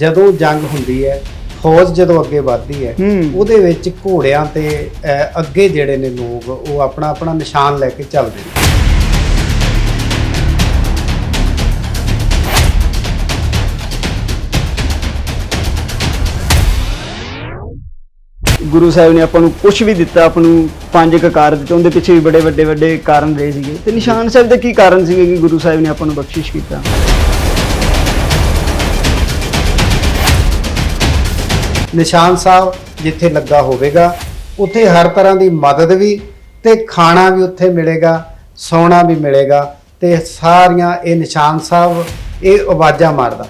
ਜਦੋਂ ਜੰਗ ਹੁੰਦੀ ਹੈ ਫੌਜ ਜਦੋਂ ਅੱਗੇ ਵੱਧਦੀ ਹੈ। ਉਹਦੇ ਵਿੱਚ ਘੋੜਿਆਂ ਤੇ ਅਹ, ਅੱਗੇ ਜਿਹੜੇ ਨੇ ਲੋਕ ਉਹ ਆਪਣਾ ਆਪਣਾ ਨਿਸ਼ਾਨ ਲੈ ਕੇ ਚੱਲਦੇ ਨੇ। ਗੁਰੂ ਸਾਹਿਬ ਨੇ ਆਪਾਂ ਨੂੰ ਕੁਝ ਵੀ ਦਿੱਤਾ ਆਪਾਂ ਨੂੰ ਪੰਜ ਕਕਾਰ ਦਿੱਤੇ ਉਹਦੇ ਪਿੱਛੇ ਵੀ ਬੜੇ ਵੱਡੇ ਵੱਡੇ ਕਾਰਨ ਰਹੇ ਸੀਗੇ। ਤੇ ਨਿਸ਼ਾਨ ਸਾਹਿਬ ਦੇ ਕੀ ਕਾਰਨ ਸੀਗੇ ਕਿ ਗੁਰੂ ਸਾਹਿਬ ਨੇ ਆਪਾਂ ਨੂੰ ਬਖਸ਼ਿਸ਼ ਕੀਤਾ? ਨਿਸ਼ਾਨ ਸਾਹਿਬ ਜਿੱਥੇ ਲੱਗਾ ਹੋਵੇਗਾ ਉੱਥੇ ਹਰ ਤਰ੍ਹਾਂ ਦੀ ਮਦਦ ਵੀ ਤੇ ਖਾਣਾ ਵੀ ਉੱਥੇ ਮਿਲੇਗਾ ਸੌਣਾ ਵੀ ਮਿਲੇਗਾ ਤੇ ਸਾਰੀਆਂ ਇਹ ਨਿਸ਼ਾਨ ਸਾਹਿਬ ਇਹ ਆਵਾਜ਼ਾਂ ਮਾਰਦਾ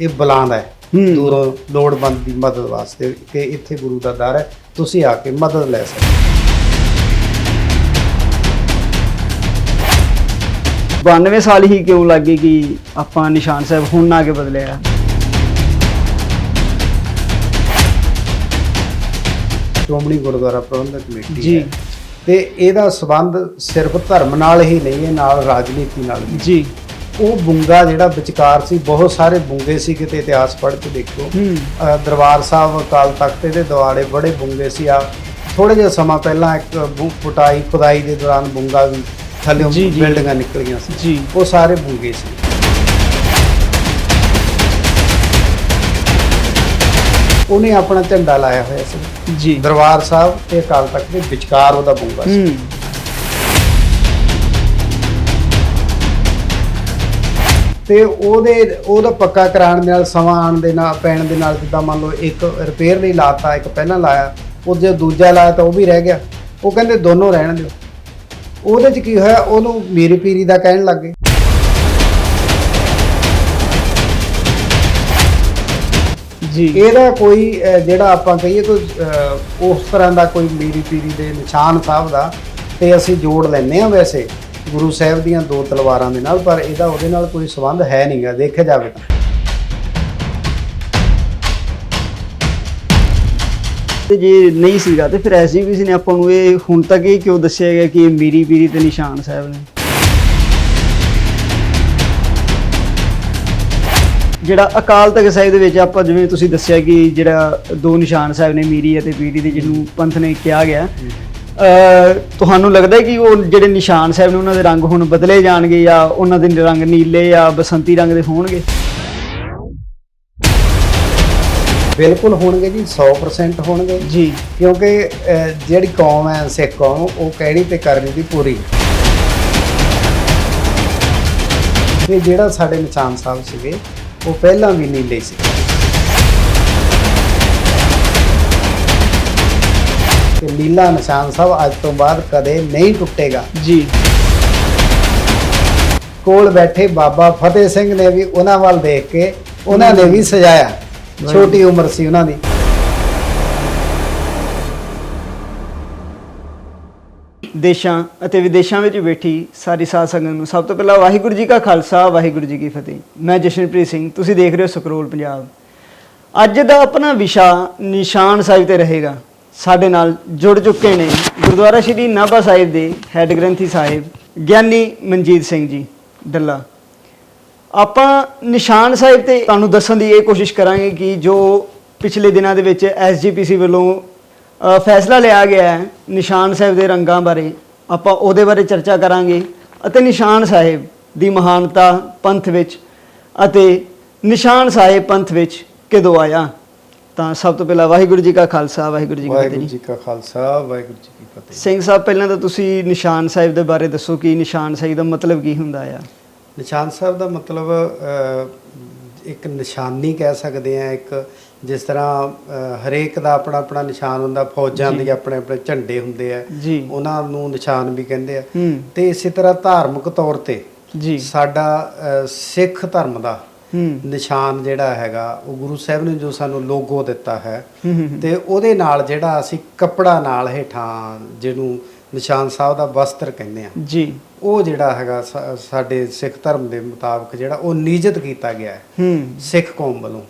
ਇਹ ਬੁਲਾਉਂਦਾ ਹੈ। ਦੂਰੋਂ ਲੋੜਵੰਦ ਦੀ ਮਦਦ ਵਾਸਤੇ ਕਿ ਇੱਥੇ ਗੁਰੂ ਦਾ ਦਰ ਹੈ ਤੁਸੀਂ ਆ ਕੇ ਮਦਦ ਲੈ ਸਕਦੇ ਹੋ। 92 ਸਾਲ ਹੀ ਕਿਉਂ ਲੱਗੇ ਕਿ ਆਪਾਂ ਨਿਸ਼ਾਨ ਸਾਹਿਬ ਹੁਣ ਨਾ ਕੇ ਬਦਲਿਆ ਸ਼੍ਰੋਮਣੀ ਗੁਰਦੁਆਰਾ ਪ੍ਰਬੰਧਕ ਕਮੇਟੀ ਜੀ। ਹੈ। ਤੇ ਇਹਦਾ ਸਬੰਧ ਸਿਰਫ ਧਰਮ ਨਾਲ ਹੀ ਨਹੀਂ ਹੈ ਨਾਲ ਰਾਜਨੀਤੀ ਨਾਲ ਵੀ ਜੀ। ਉਹ ਬੁੰਗਾ ਜਿਹੜਾ ਵਿਚਕਾਰ ਸੀ ਬਹੁਤ ਸਾਰੇ ਬੁੰਗੇ ਸੀ ਕਿਤੇ ਇਤਿਹਾਸ ਪੜ੍ਹ ਕੇ ਦੇਖੋ। ਦਰਬਾਰ ਸਾਹਿਬ ਅਕਾਲ ਤਖਤ ਦੇ ਦੁਆਲੇ ਬੜੇ ਬੁੰਗੇ ਸੀ। ਆ ਥੋੜੇ ਜਿਹਾ ਸਮਾਂ ਪਹਿਲਾਂ ਇੱਕ ਪੁਟਾਈ ਖੁਦਾਈ ਦੇ ਦੌਰਾਨ ਬੁੰਗਾ ਵੀ ਥੱਲੇ। ਬਿਲਡਿੰਗਾਂ ਨਿਕਲੀਆਂ ਸੀ। ਉਹ ਸਾਰੇ ਬੁੰਗੇ ਸੀ। ਉਹਨੇ ਆਪਣਾ ਝੰਡਾ ਲਾਇਆ ਹੋਇਆ ਸੀ। ਜੀ। ਦਰਬਾਰ ਸਾਹਿਬ ਤੇ ਅਕਾਲ ਤਖਤ ਦੇ ਵਿਚਕਾਰ ਉਹਦਾ ਬੁੰਗਾ ਸੀ। ਤੇ ਉਹਦੇ ਉਹਦਾ ਪੱਕਾ ਕਰਾਉਣ ਦੇ ਨਾਲ ਸਮਾਂ ਆਉਣ ਦੇ ਨਾਲ ਪੈਣ ਦੇ ਨਾਲ ਜਿੱਦਾਂ ਮੰਨ ਲਓ ਇੱਕ ਰਿਪੇਅਰ ਲਈ ਲਾਤਾ ਇੱਕ ਪਹਿਲਾਂ ਲਾਇਆ ਉਹ ਜੇ ਦੂਜਾ ਲਾਇਆ ਤਾਂ ਉਹ ਵੀ ਰਹਿ ਗਿਆ। ਉਹ ਕਹਿੰਦੇ ਦੋਨੋਂ ਰਹਿਣ ਦਿਓ। ਉਹਦੇ ਚ ਕੀ ਹੋਇਆ? ਉਹਨੂੰ ਮੀਰੀ ਪੀਰੀ ਦਾ ਕਹਿਣ ਲੱਗੇ ਜੀ। ਇਹਦਾ ਕੋਈ ਅਹ, ਜਿਹੜਾ ਆਪਾਂ ਕਹੀਏ ਕੋਈ ਅਹ, ਉਸ ਤਰ੍ਹਾਂ ਦਾ ਕੋਈ ਮੀਰੀ ਪੀਰੀ ਦੇ ਨਿਸ਼ਾਨ ਸਾਹਿਬ ਦਾ ਤੇ ਅਸੀਂ ਜੋੜ ਲੈਨੇ ਆ ਵੈਸੇ ਗੁਰੂ ਸਾਹਿਬ ਦੀਆਂ ਦੋ ਤਲਵਾਰਾਂ ਦੇ ਨਾਲ ਪਰ ਇਹਦਾ ਉਹਦੇ ਨਾਲ ਕੋਈ ਸੰਬੰਧ ਹੈ ਨਹੀਂਗਾ ਦੇਖਿਆ ਜਾਵੇ ਤਾਂ। ਤੇ ਜੇ ਨਹੀਂ ਸੀਗਾ ਤੇ ਫਿਰ ਐਸੀ ਕਿਸੇ ਨੇ ਆਪਾਂ ਨੂੰ ਇਹ ਹੁਣ ਤੱਕ ਇਹ ਕਿਉਂ ਦੱਸਿਆ ਗਿਆ ਕਿ ਇਹ ਮੀਰੀ ਪੀਰੀ ਤੇ ਨਿਸ਼ਾਨ ਸਾਹਿਬ ਨੇ? ਜਿਹੜਾ ਅਕਾਲ ਤਖਤ ਸਾਹਿਬ ਦੇ ਵਿੱਚ ਆਪਾਂ ਜਿਵੇਂ ਤੁਸੀਂ ਦੱਸਿਆ ਕਿ ਜਿਹੜਾ ਦੋ ਨਿਸ਼ਾਨ ਸਾਹਿਬ ਨੇ ਮੀਰੀ ਅਤੇ ਪੀਰੀ ਦੇ ਜਿਹਨੂੰ ਪੰਥ ਨੇ ਕਿਹਾ ਗਿਆ। ਅ ਤੁਹਾਨੂੰ ਲੱਗਦਾ ਹੈ ਕਿ ਉਹ ਜਿਹੜੇ ਨਿਸ਼ਾਨ ਸਾਹਿਬ ਨੇ ਉਹਨਾਂ ਦੇ ਰੰਗ ਹੁਣ ਬਦਲੇ ਜਾਣਗੇ ਜਾਂ ਉਹਨਾਂ ਦੇ ਰੰਗ ਨੀਲੇ ਜਾਂ ਬਸੰਤੀ ਰੰਗ ਦੇ ਹੋਣਗੇ? ਬਿਲਕੁਲ ਹੋਣਗੇ ਜੀ 100% ਹੋਣਗੇ। ਜੀ। ਕਿਉਂਕਿ ਜਿਹੜੀ ਕੌਮ ਹੈ ਸਿੱਖ ਕੌਮ ਉਹ ਕਹਿਣੀ ਤੇ ਕਰਨੀ ਦੀ ਪੂਰੀ। ਤੇ ਜਿਹੜਾ ਸਾਡੇ ਨਿਸ਼ਾਨ ਸਾਹਿਬ ਸੀਗੇ ਉਹ ਪਹਿਲਾਂ ਵੀ ਨੀਲੇ ਸੀ। ਤੇ ਨੀਲਾ ਨਿਸ਼ਾਨ ਸਾਹਿਬ ਅੱਜ ਤੋਂ ਬਾਅਦ ਕਦੇ ਨਹੀਂ ਟੁੱਟੇਗਾ। ਜੀ। ਕੋਲ ਬੈਠੇ ਬਾਬਾ ਫਤਿਹ ਸਿੰਘ ਨੇ ਵੀ ਉਹਨਾਂ ਵੱਲ ਦੇਖ ਕੇ ਉਹਨਾਂ ਨੇ ਵੀ ਸਜਾਇਆ। ਛੋਟੀ ਉਮਰ ਸੀ ਉਹਨਾਂ ਦੀ। ਦੇਸ਼ਾਂ ਅਤੇ ਵਿਦੇਸ਼ਾਂ ਵਿੱਚ ਬੈਠੀ ਸਾਰੀ ਸਾਧ ਸੰਗਤ ਨੂੰ ਸਭ ਤੋਂ ਪਹਿਲਾਂ ਵਾਹਿਗੁਰੂ ਜੀ ਕਾ ਖਾਲਸਾ, ਵਾਹਿਗੁਰੂ ਜੀ ਕੀ ਫਤਿਹ। ਮੈਂ ਜਸ਼ਨਪ੍ਰੀਤ ਸਿੰਘ, ਤੁਸੀਂ ਦੇਖ ਰਹੇ ਹੋ ਸਕਰੋਲ ਪੰਜਾਬ। ਅੱਜ ਦਾ ਆਪਣਾ ਵਿਸ਼ਾ ਨਿਸ਼ਾਨ ਸਾਹਿਬ ਤੇ ਰਹੇਗਾ। ਸਾਡੇ ਨਾਲ ਜੁੜ ਚੁੱਕੇ ਨੇ ਗੁਰਦੁਆਰਾ ਸ਼੍ਰੀ ਨਾਭਾ ਸਾਹਿਬ ਦੇ ਹੈੱਡ ਗ੍ਰੰਥੀ ਸਾਹਿਬ, ਗਿਆਨੀ ਮਨਜੀਤ ਸਿੰਘ ਜੀ, ਡੱਲਾ। ਆਪਾਂ ਨਿਸ਼ਾਨ ਸਾਹਿਬ ਤੇ ਤੁਹਾਨੂੰ ਦੱਸਣ ਦੀ ਇਹ ਕੋਸ਼ਿਸ਼ ਕਰਾਂਗੇ ਕਿ ਜੋ ਪਿਛਲੇ ਦਿਨਾਂ ਦੇ ਵਿੱਚ ਐਸਜੀਪੀਸੀ ਵੱਲੋਂ ਫੈਸਲਾ ਲਿਆ ਗਿਆ ਹੈ ਨਿਸ਼ਾਨ ਸਾਹਿਬ ਦੇ ਰੰਗਾਂ ਬਾਰੇ। ਆਪਾਂ ਉਹਦੇ ਬਾਰੇ ਚਰਚਾ ਕਰਾਂਗੇ ਅਤੇ ਨਿਸ਼ਾਨ ਸਾਹਿਬ ਦੀ ਮਹਾਨਤਾ ਪੰਥ ਵਿੱਚ ਅਤੇ ਨਿਸ਼ਾਨ ਸਾਹਿਬ ਪੰਥ ਵਿੱਚ ਕਦੋਂ ਆਇਆ? ਤਾਂ ਸਭ ਤੋਂ ਪਹਿਲਾਂ ਵਾਹਿਗੁਰੂ ਜੀ ਕਾ ਖਾਲਸਾ ਵਾਹਿਗੁਰੂ ਜੀ ਕੀ ਫਤਿਹ ਵਾਹਿਗੁਰੂ ਜੀ ਕਾ ਖਾਲਸਾ ਵਾਹਿਗੁਰੂ ਜੀ ਕੀ ਫਤਿਹ। ਸਿੰਘ ਸਾਹਿਬ ਪਹਿਲਾਂ ਤਾਂ ਤੁਸੀਂ ਨਿਸ਼ਾਨ ਸਾਹਿਬ ਦੇ ਬਾਰੇ ਦੱਸੋ ਕਿ ਨਿਸ਼ਾਨ ਸਾਹਿਬ ਦਾ ਮਤਲਬ ਕੀ ਹੁੰਦਾ ਆ? ਨਿਸ਼ਾਨ ਸਾਹਿਬ ਦਾ ਮਤਲਬ ਇੱਕ ਨਿਸ਼ਾਨੀ ਕਹਿ ਸਕਦੇ ਆ ਇੱਕ ਜਿਸ ਤਰ੍ਹਾਂ ਹਰੇਕ ਦਾ ਆਪਣਾ ਆਪਣਾ ਨਿਸ਼ਾਨ ਹੁੰਦਾ ਫੌਜਾਂ। ਦੇ ਆਪਣੇ ਆਪਣੇ ਝੰਡੇ ਹੁੰਦੇ ਆ। ਜੀ। ਉਹਨਾਂ ਨੂੰ ਨਿਸ਼ਾਨ ਵੀ ਕਹਿੰਦੇ ਆ। ਹੂੰ। ਤੇ ਇਸੇ ਤਰ੍ਹਾਂ ਧਾਰਮਿਕ ਤੌਰ ਤੇ ਜੀ। ਸਾਡਾ ਸਿੱਖ ਧਰਮ ਦਾ ਹੂੰ। ਨਿਸ਼ਾਨ ਜਿਹੜਾ ਹੈਗਾ ਉਹ ਗੁਰੂ ਸਾਹਿਬ ਨੇ ਜੋ ਸਾਨੂੰ ਲੋਗੋ ਦਿੱਤਾ ਹੈ ਹੂੰ, ਹੂੰ ਹੂੰ। ਤੇ ਉਹਦੇ ਨਾਲ ਜਿਹੜਾ ਅਸੀਂ ਕੱਪੜਾ ਨਾਲ ਹੇਠਾਂ ਜਿਹਨੂੰ ਨਿਸ਼ਾਨ ਸਾਹਿਬ ਦਾ ਵਸਤਰ ਕਹਿੰਦੇ ਆ। ਜੀ। ਉਹ ਜਿਹੜਾ ਹੈਗਾ ਸਾਡੇ ਸਿੱਖ ਧਰਮ ਦੇ ਮੁਤਾਬਕ ਜਿਹੜਾ ਉਹ ਨਿਯਤ ਕੀਤਾ ਗਿਆ ਹੈ। ਹੂੰ। ਸਿੱਖ ਕੌਮ ਵੱਲੋਂ।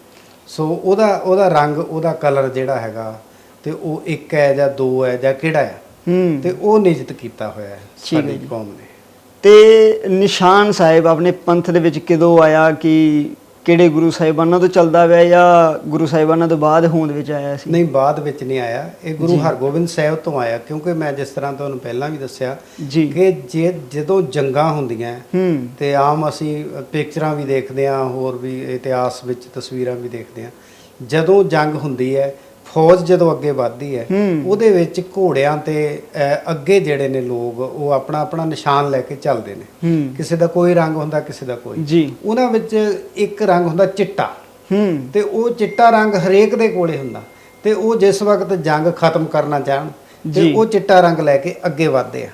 ਸੋ ਉਹਦਾ ਉਹਦਾ ਰੰਗ ਉਹਦਾ ਕਲਰ ਜਿਹੜਾ ਹੈਗਾ ਤੇ ਉਹ ਇੱਕ ਹੈ ਜਾਂ ਦੋ ਹੈ ਜਾਂ ਕਿਹੜਾ ਹੈ ਹੂੰ। ਤੇ ਉਹ ਨਿਯਤ ਕੀਤਾ ਹੋਇਆ ਹੈ ਸਾਡੀ। ਕੌਮ ਨੇ। ਤੇ ਨਿਸ਼ਾਨ ਸਾਹਿਬ ਆਪਣੇ ਪੰਥ ਦੇ ਵਿੱਚ ਕਦੋਂ ਆਇਆ ਕਿ ਕਿਹੜੇ ਗੁਰੂ ਸਾਹਿਬਾਨਾਂ ਤੋਂ ਚੱਲਦਾ ਹੋਇਆ ਜਾਂ ਗੁਰੂ ਸਾਹਿਬਾਨਾਂ ਤੋਂ ਬਾਅਦ ਹੋਂਦ ਵਿੱਚ ਆਇਆ ਸੀ? ਨਹੀਂ ਬਾਅਦ ਵਿੱਚ ਨਹੀਂ ਆਇਆ। ਇਹ ਗੁਰੂ ਹਰਗੋਬਿੰਦ ਸਾਹਿਬ ਤੋਂ ਆਇਆ ਕਿਉਂਕਿ ਮੈਂ ਜਿਸ ਤਰ੍ਹਾਂ ਤੁਹਾਨੂੰ ਪਹਿਲਾਂ ਵੀ ਦੱਸਿਆ ਕਿ ਜੇ ਜਦੋਂ ਜੰਗਾਂ ਹੁੰਦੀਆਂ ਤੇ ਆਮ ਅਸੀਂ ਪਿਕਚਰਾਂ ਵੀ ਦੇਖਦੇ ਹਾਂ ਹੋਰ ਵੀ ਇਤਿਹਾਸ ਵਿੱਚ ਤਸਵੀਰਾਂ ਵੀ ਦੇਖਦੇ ਹਾਂ ਜਦੋਂ ਜੰਗ ਹੁੰਦੀ ਹੈ ਫੌਜ ਜਦੋਂ ਅੱਗੇ ਵੱਧਦੀ ਹੈ। ਉਹਦੇ ਵਿੱਚ ਘੋੜਿਆਂ ਤੇ ਅੱਗੇ ਜਿਹੜੇ ਨੇ ਲੋਕ ਉਹ ਆਪਣਾ ਆਪਣਾ ਨਿਸ਼ਾਨ ਲੈ ਕੇ ਚੱਲਦੇ ਨੇ। ਕਿਸੇ ਦਾ ਕੋਈ ਰੰਗ ਹੁੰਦਾ ਕਿਸੇ ਦਾ ਕੋਈ। ਜੀ। ਉਹਨਾਂ ਵਿੱਚ ਇੱਕ ਰੰਗ ਹੁੰਦਾ ਚਿੱਟਾ। ਹੂੰ। ਤੇ ਉਹ ਚਿੱਟਾ ਰੰਗ ਹਰੇਕ ਦੇ ਕੋਲੇ ਹੁੰਦਾ। ਤੇ ਉਹ ਜਿਸ ਵਕਤ ਜੰਗ ਖਤਮ ਕਰਨਾ ਚਾਹਣ ਤੇ। ਉਹ ਚਿੱਟਾ ਰੰਗ ਲੈ ਕੇ ਅੱਗੇ ਵਧਦੇ ਆ।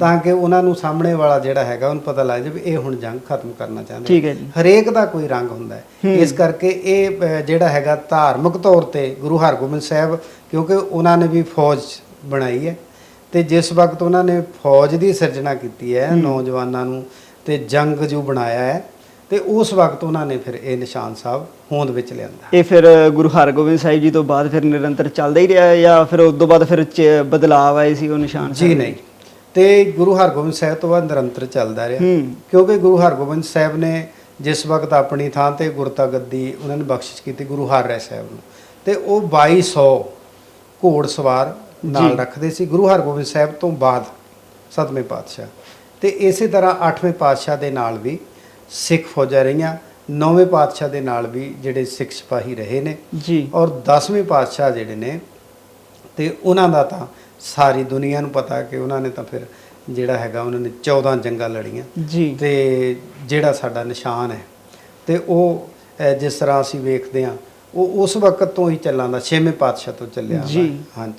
ਤਾਂ ਕਿ ਉਹਨਾਂ ਨੂੰ ਸਾਹਮਣੇ ਵਾਲਾ ਜਿਹੜਾ ਹੈਗਾ ਉਹਨੂੰ ਪਤਾ ਲੱਗ ਜਾਵੇ ਇਹ ਹੁਣ ਜੰਗ ਖਤਮ ਕਰਨਾ ਚਾਹੁੰਦੇ ਹਰੇਕ ਦਾ ਕੋਈ ਰੰਗ ਹੁੰਦਾ ਹੈ। ਇਸ ਕਰਕੇ ਇਹ ਜਿਹੜਾ ਹੈਗਾ ਧਾਰਮਿਕ ਤੌਰ ਤੇ ਗੁਰੂ ਹਰਗੋਬਿੰਦ ਸਾਹਿਬ ਕਿਉਂਕਿ ਉਹਨਾਂ ਨੇ ਵੀ ਫੌਜ ਬਣਾਈ ਹੈ ਤੇ ਜਿਸ ਵਕਤ ਉਹਨਾਂ ਨੇ ਫੌਜ ਦੀ ਸਿਰਜਣਾ ਕੀਤੀ ਹੈ। ਨੌਜਵਾਨਾਂ ਨੂੰ ਤੇ ਜੰਗ ਜੋ ਬਣਾਇਆ ਹੈ ਤੇ ਉਸ ਵਕਤ ਉਹਨਾਂ ਨੇ ਫਿਰ ਇਹ ਨਿਸ਼ਾਨ ਸਾਹਿਬ ਹੋਂਦ ਵਿੱਚ ਲਿਆਂਦਾ। ਇਹ ਫਿਰ ਗੁਰੂ ਹਰਗੋਬਿੰਦ ਸਾਹਿਬ ਜੀ ਤੋਂ ਬਾਅਦ ਫਿਰ ਨਿਰੰਤਰ ਚੱਲਦਾ ਹੀ ਰਿਹਾ ਜਾਂ ਫਿਰ ਉਸ ਤੋਂ ਬਾਅਦ ਫਿਰ ਬਦਲਾਵ ਆਏ ਸੀ ਉਹ ਨਿਸ਼ਾਨ ਜੀ ਸਾਹਿਬ? ਨਹੀਂ। ਤੇ ਗੁਰੂ ਹਰਗੋਬਿੰਦ ਸਾਹਿਬ ਤੋਂ ਬਾਅਦ ਨਿਰੰਤਰ ਚੱਲਦਾ ਰਿਹਾ। ਕਿਉਂਕਿ ਗੁਰੂ ਹਰਗੋਬਿੰਦ ਸਾਹਿਬ ਨੇ ਜਿਸ ਵਕਤ ਆਪਣੀ ਥਾਂ ਤੇ ਗੁਰਤਾ ਗੱਦੀ ਉਹਨਾਂ ਨੇ ਬਖਸ਼ਿਸ਼ ਕੀਤੀ ਗੁਰੂ ਹਰਰਾਏ ਸਾਹਿਬ ਨੂੰ। ਤੇ ਉਹ 2200 ਘੋੜ ਸਵਾਰ ਨਾਲ ਜੀ। ਰੱਖਦੇ ਸੀ ਗੁਰੂ ਹਰਗੋਬਿੰਦ ਸਾਹਿਬ ਤੋਂ ਬਾਅਦ ਸਤਵੇਂ ਪਾਤਸ਼ਾਹ। ਤੇ ਇਸੇ ਤਰ੍ਹਾਂ ਅੱਠਵੇਂ ਪਾਤਸ਼ਾਹ ਦੇ ਨਾਲ ਵੀ ਸਿੱਖ ਫੌਜਾਂ ਰਹੀਆਂ ਨੌਵੇਂ ਪਾਤਸ਼ਾਹ ਦੇ ਨਾਲ ਵੀ ਜਿਹੜੇ ਸਿੱਖ ਸਿਪਾਹੀ ਰਹੇ ਨੇ ਜੀ। ਔਰ 10ਵੇਂ ਪਾਤਸ਼ਾਹ ਜਿਹੜੇ ਨੇ ਤੇ ਉਹਨਾਂ ਦਾ ਤਾਂ ਸਾਰੀ ਦੁਨੀਆ ਨੂੰ ਪਤਾ ਕਿ ਉਹਨਾਂ ਨੇ ਤਾਂ ਫਿਰ ਜਿਹੜਾ ਹੈਗਾ ਉਹਨਾਂ ਨੇ 14 ਜੰਗਾਂ ਲੜੀਆਂ। ਜੀ। ਤੇ ਜਿਹੜਾ ਸਾਡਾ ਨਿਸ਼ਾਨ ਹੈ ਤੇ ਉਹ ਜਿਸ ਤਰ੍ਹਾਂ ਅਸੀਂ ਵੇਖਦੇ ਹਾਂ ਉਹ ਉਸ ਵਕਤ ਤੋਂ ਹੀ ਚੱਲਾਂ ਦਾ 6ਵੇਂ ਪਾਤਸ਼ਾਹ ਤੋਂ ਚੱਲਿਆ ਜੀ। ਹਾਂਜੀ।